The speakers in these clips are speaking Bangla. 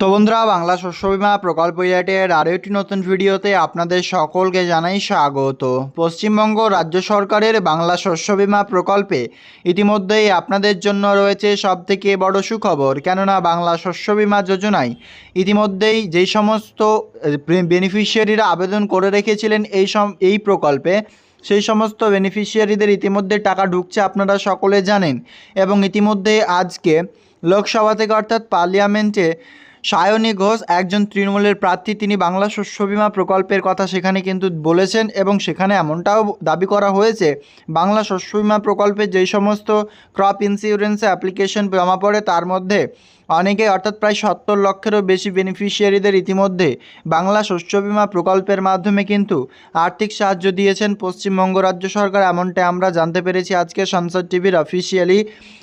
তো বন্ধুরা, বাংলা শস্য বিমা প্রকল্প রিলেটেড আরও একটি নতুন ভিডিওতে আপনাদের সকলকে জানাই স্বাগত। পশ্চিমবঙ্গ রাজ্য সরকারের বাংলা শস্য বিমা প্রকল্পে ইতিমধ্যেই আপনাদের জন্য রয়েছে সবথেকে বড় সুখবর। কেননা, বাংলা শস্য বিমা যোজনায় ইতিমধ্যেই যেই সমস্ত বেনিফিশিয়ারিরা আবেদন করে রেখেছিলেন এই সম, এই প্রকল্পে, সেই সমস্ত বেনিফিশিয়ারিদের ইতিমধ্যে টাকা ঢুকছে আপনারা সকলে জানেন। এবং ইতিমধ্যে আজকে লোকসভা থেকে অর্থাৎ পার্লিয়ামেন্টে সায়নী ঘোষ, একজন তৃণমূলের প্রার্থী, তিনি বাংলা শস্য বিমা প্রকল্পের কথা সেখানে কিন্তু বলেছেন এবং সেখানে এমনটাও দাবি করা হয়েছে। বাংলা শস্য বিমা প্রকল্পে যেই সমস্ত ক্রপ ইন্স্যুরেন্সে অ্যাপ্লিকেশন জমা পড়ে, তার মধ্যে অনেকে অর্থাৎ প্রায় সত্তর লক্ষেরও বেশি বেনিফিশিয়ারিদের ইতিমধ্যে বাংলা শস্য বিমা প্রকল্পের মাধ্যমে কিন্তু আর্থিক সাহায্য দিয়েছেন পশ্চিমবঙ্গ রাজ্য সরকার এমনটা আমরা জানতে পেরেছি আজকে সংসদ টিভির অফিসিয়ালি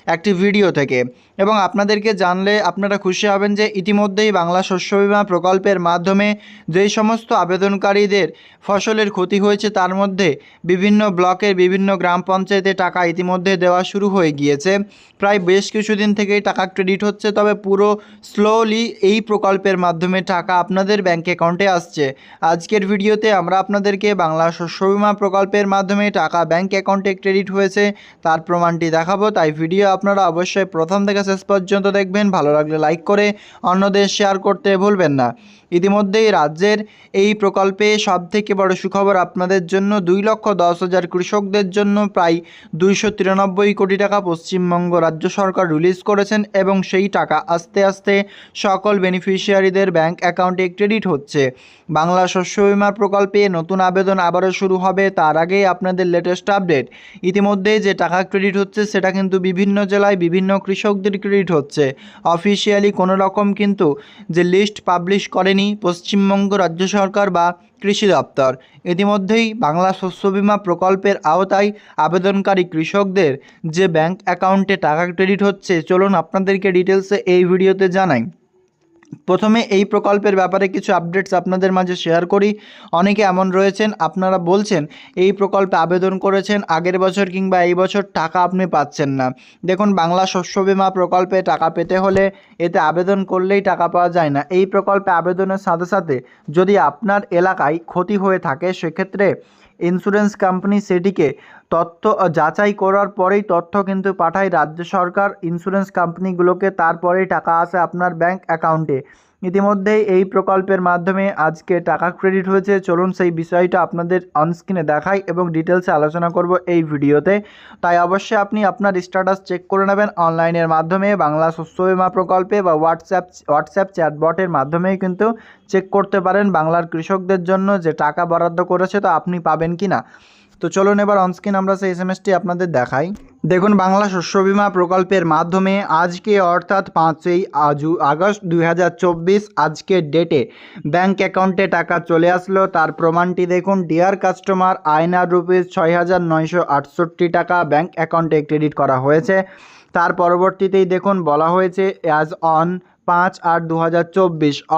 একটি ভিডিও থেকে। এবং আপনাদেরকে জানলে আপনারা খুশি হবেন যে ইতিমধ্যেই বাংলা শস্য বিমা প্রকল্পের মাধ্যমে যেই সমস্ত আবেদনকারীদের ফসলের ক্ষতি হয়েছে, তার মধ্যে বিভিন্ন ব্লকের বিভিন্ন গ্রাম পঞ্চায়েতে টাকা ইতিমধ্যে দেওয়া শুরু হয়ে গিয়েছে। প্রায় বেশ কিছুদিন থেকেই টাকা ক্রেডিট হচ্ছে, তবে পুরো স্লোলি এই প্রকল্পের মাধ্যমে টাকা আপনাদের ব্যাঙ্ক অ্যাকাউন্টে আসছে। আজকের ভিডিওতে আমরা আপনাদেরকে বাংলা শস্য বিমা প্রকল্পের মাধ্যমে টাকা ব্যাঙ্ক অ্যাকাউন্টে ক্রেডিট হয়েছে, তার প্রমাণটি দেখাবো, তাই ভিডিও আপনারা অবশ্যই প্রথম থেকে শেষ পর্যন্ত দেখবেন, ভালো লাগলে লাইক করে, অন্যদের শেয়ার করতে ভুলবেন না। ইতিমধ্যেই রাজ্যের এই প্রকল্পে সবথেকে বড় সুখবর আপনাদের জন্য দুই লক্ষ দশ হাজার কৃষকদের জন্য প্রায় দুইশো তিরানব্বই কোটি টাকা পশ্চিমবঙ্গ রাজ্য সরকার রিলিজ করেছেন এবং সেই টাকা আস্তে আস্তে সকল বেনিফিশিয়ারিদের ব্যাংক অ্যাকাউন্টে ক্রেডিট হচ্ছে। বাংলা শস্য বিমা প্রকল্পে নতুন আবেদন আবারও শুরু হবে, তার আগেই আপনাদের লেটেস্ট আপডেট ইতিমধ্যে যে টাকা ক্রেডিট হচ্ছে, সেটা কিন্তু বিভিন্ন জেলায় বিভিন্ন কৃষকদের ক্রেডিট হচ্ছে। অফিসিয়ালি কোনো রকম কিন্তু যে লিস্ট পাবলিশ করেনি পশ্চিমবঙ্গ রাজ্য সরকার বা কৃষি দপ্তর। ইতিমধ্যেই বাংলা শস্য বিমা প্রকল্পের আওতায় আবেদনকারী কৃষকদের যে ব্যাঙ্ক অ্যাকাউন্টে টাকা ক্রেডিট হচ্ছে, চলুন আপনাদেরকে ডিটেলসে এই ভিডিওতে জানাই। প্রথমে এই প্রকল্পের ব্যাপারে কিছু আপডেটস আপনাদের মাঝে শেয়ার করি। অনেকে এমন রয়েছেন, আপনারা বলছেন, এই প্রকল্পে আবেদন করেছেন, আগের বছর কিংবা এই বছর টাকা আপনি পাচ্ছেন না। দেখুন, বাংলা শস্য বিমা প্রকল্পে টাকা পেতে হলে এতে আবেদন করলেই টাকা পাওয়া যায় না। এই প্রকল্পে আবেদনের সাথে সাথে যদি আপনার এলাকায় ক্ষতি হয়ে থাকে, সেক্ষেত্রে ইন্স্যুরেন্স কোম্পানি সেটিকে তথ্য যাচাই করার পরেই তথ্য কিন্তু পাঠায় রাজ্য সরকার। ইন্স্যুরেন্স কোম্পানিগুলোকে তারপরেই টাকা আসে আপনার ব্যাঙ্ক অ্যাকাউন্টে ইতিমধ্যেই এই প্রকল্পের মাধ্যমে আজকে টাকা ক্রেডিট হয়েছে। চলুন সেই বিষয়টা আপনাদের অনস্ক্রিনে দেখাই এবং ডিটেলসে আলোচনা করব এই ভিডিওতে। তাই অবশ্যই আপনি আপনার স্ট্যাটাস চেক করে নেবেন অনলাইনের মাধ্যমে, বাংলা শস্য বিমা প্রকল্পে বা হোয়াটসঅ্যাপ হোয়াটসঅ্যাপ চ্যাটবটের মাধ্যমেই কিন্তু চেক করতে পারেন বাংলার কৃষকদের জন্য যে টাকা বরাদ্দ করেছে তো আপনি পাবেন কি না তো চলুন এবার অনস্ক্রিন আমরা সেই এস এম এসটি আপনাদের দেখাই। দেখুন, বাংলা শস্য বিমা প্রকল্পের মাধ্যমে আজকে, অর্থাৎ পাঁচই আজু, আগস্ট দুই হাজার চব্বিশ আজকের ডেটে ব্যাংক অ্যাকাউন্টে টাকা চলে আসলো। তার প্রমাণটি দেখুন ডিয়ার কাস্টমার আয়নার রুপিস ছয় হাজার নয়শো আটষট্টি টাকা ব্যাংক অ্যাকাউন্টে ক্রেডিট করা হয়েছে। তার পরবর্তীতেই দেখুন, বলা হয়েছে অ্যাজ অন পাঁচ আট দু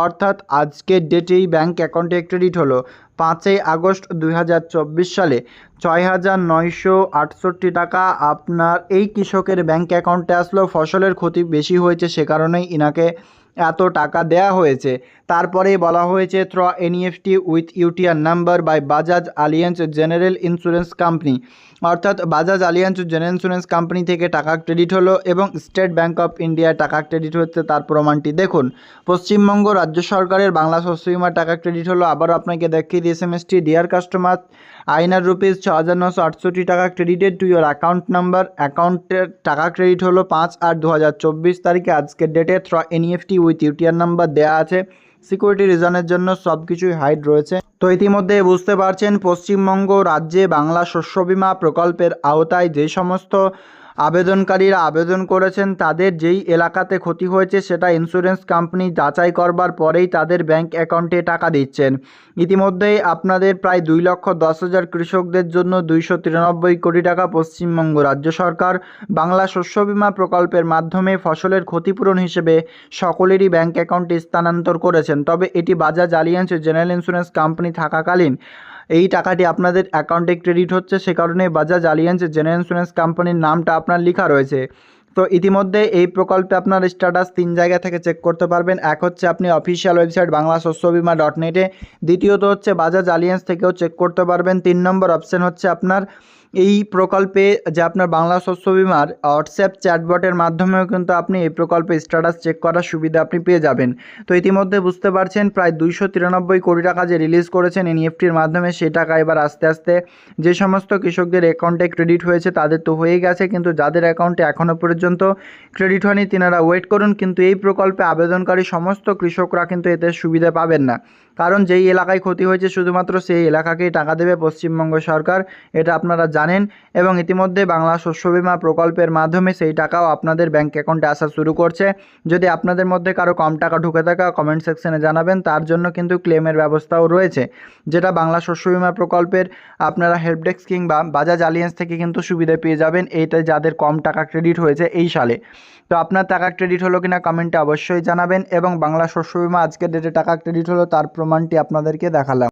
অর্থাৎ আজকের ডেটেই ব্যাঙ্ক অ্যাকাউন্টে ক্রেডিট হলো পাঁচই আগস্ট দুই হাজার চব্বিশ সালে। ছয় হাজার নয়শো আটষট্টি টাকা আপনার এই কৃষকের ব্যাঙ্ক অ্যাকাউন্টে আসলো, ফসলের ক্ষতি বেশি হয়েছে সে কারণেই ইনাকে এত টাকা দেয়া হয়েছে। তারপরে বলা হয়েছে through NEFT with UTR number by Bajaj Allianz general insurance company অর্থাৎ Bajaj Allianz general insurance company থেকে টাকা ক্রেডিট হলো এবং স্টেট ব্যাঙ্ক অফ ইন্ডিয়ায় টাকা ক্রেডিট হচ্ছে তার প্রমাণটি দেখুন। পশ্চিমবঙ্গ রাজ্য সরকারের বাংলা শস্য বিমার টাকা ক্রেডিট হলো। আবারও আপনাকে দেখিয়ে দিই S M dear customer INR rupees ছ হাজার নশো আটষট্টি টাকা credited to your account number অ্যাকাউন্টের টাকা ক্রেডিট হলো পাঁচ আট দু হাজার চব্বিশ তারিখে। আজকের ডেটে through NEFT with UTR number দেওয়া আছে। সিকিউরিটি রিজনের জন্য সব কিছুই হাইড রয়েছে। তো ইতিমধ্যে বুঝতে পারছেন, পশ্চিমবঙ্গ রাজ্যে বাংলা শস্য বিমা প্রকল্পের আওতায় যে সমস্ত আবেদনকারীরা আবেদন করেছেন, তাদের যেই এলাকাতে ক্ষতি হয়েছে সেটা ইন্স্যুরেন্স কোম্পানি যাচাই করবার পরেই তাদের ব্যাংক অ্যাকাউন্টে টাকা দিচ্ছেন। ইতিমধ্যেই আপনাদের প্রায় দুই লক্ষ দশ হাজার কৃষকদের জন্য দুইশো তিরানব্বই কোটি টাকা পশ্চিমবঙ্গ রাজ্য সরকার বাংলা শস্য বিমা প্রকল্পের মাধ্যমে ফসলের ক্ষতিপূরণ হিসেবে সকলেরই ব্যাংক অ্যাকাউন্টে স্থানান্তর করেছেন। তবে এটি Bajaj Allianz general insurance company থাকাকালীন এই টাকাটি আপনাদের অ্যাকাউন্টে ক্রেডিট হচ্ছে, সে কারণে বাজাজ আলিয়েন্স জেনারেল ইন্স্যুরেন্স কোম্পানির নামটা আপনার লেখা রয়েছে। তো ইতিমধ্যে এই প্রকল্পে আপনার স্ট্যাটাস তিন জায়গা থেকে চেক করতে পারবেন। এক হচ্ছে আপনি অফিসিয়াল ওয়েবসাইট বাংলা শস্য বিমা ডট নেটে দ্বিতীয়ত হচ্ছে বাজাজ আলিয়েন্স থেকেও চেক করতে পারবেন। তিন নম্বর অপশান হচ্ছে আপনার এই প্রকল্পে যে আপনার বাংলা শস্য বিমার হোয়াটসঅ্যাপ চ্যাটবটের মাধ্যমেও কিন্তু আপনি এই প্রকল্পে স্ট্যাটাস চেক করার সুবিধা আপনি পেয়ে যাবেন। তো ইতিমধ্যে বুঝতে পারছেন, প্রায় দুইশো তিরানব্বই কোটি টাকা যে রিলিজ করেছেন এনইএফটির মাধ্যমে সেই টাকা এবার আস্তে আস্তে যে সমস্ত কৃষকদের অ্যাকাউন্টে ক্রেডিট হয়েছে তাদের তো হয়ে গেছে, কিন্তু যাদের অ্যাকাউন্টে এখনও পর্যন্ত ক্রেডিট হয়নি, তিনারা ওয়েট করুন, কিন্তু এই প্রকল্পে আবেদনকারী সমস্ত কৃষকরা কিন্তু এতে সুবিধা পাবেন না। কারণ যেই এলাকায় ক্ষতি হয়েছে, শুধুমাত্র সেই এলাকাকেই টাকা দেবে পশ্চিমবঙ্গ সরকার। এটা আপনারা জানেন এবং ইতিমধ্যে বাংলা শস্য বিমা প্রকল্পের মাধ্যমে সেই টাকাও আপনাদের ব্যাঙ্ক অ্যাকাউন্টে আসা শুরু করছে। যদি আপনাদের মধ্যে কারও কম টাকা ঢুকে থাকা কমেন্ট সেকশনে জানাবেন, তার জন্য কিন্তু ক্লেমের ব্যবস্থাও রয়েছে। যেটা বাংলা শস্য বিমা প্রকল্পের আপনারা হেল্প ডেস্ক কিংবা বাজাজ আলিয়েন্স থেকে কিন্তু সুবিধা পেয়ে যাবেন এইটা যাদের কম টাকা ক্রেডিট হয়েছে এই সালে। তো আপনার টাকা ক্রেডিট হলো কিনা কমেন্টে অবশ্যই জানাবেন এবং বাংলা শস্য বিমা আজকের ডেটে টাকা ক্রেডিট হলো তার প্রমাণটি আপনাদেরকে দেখালাম।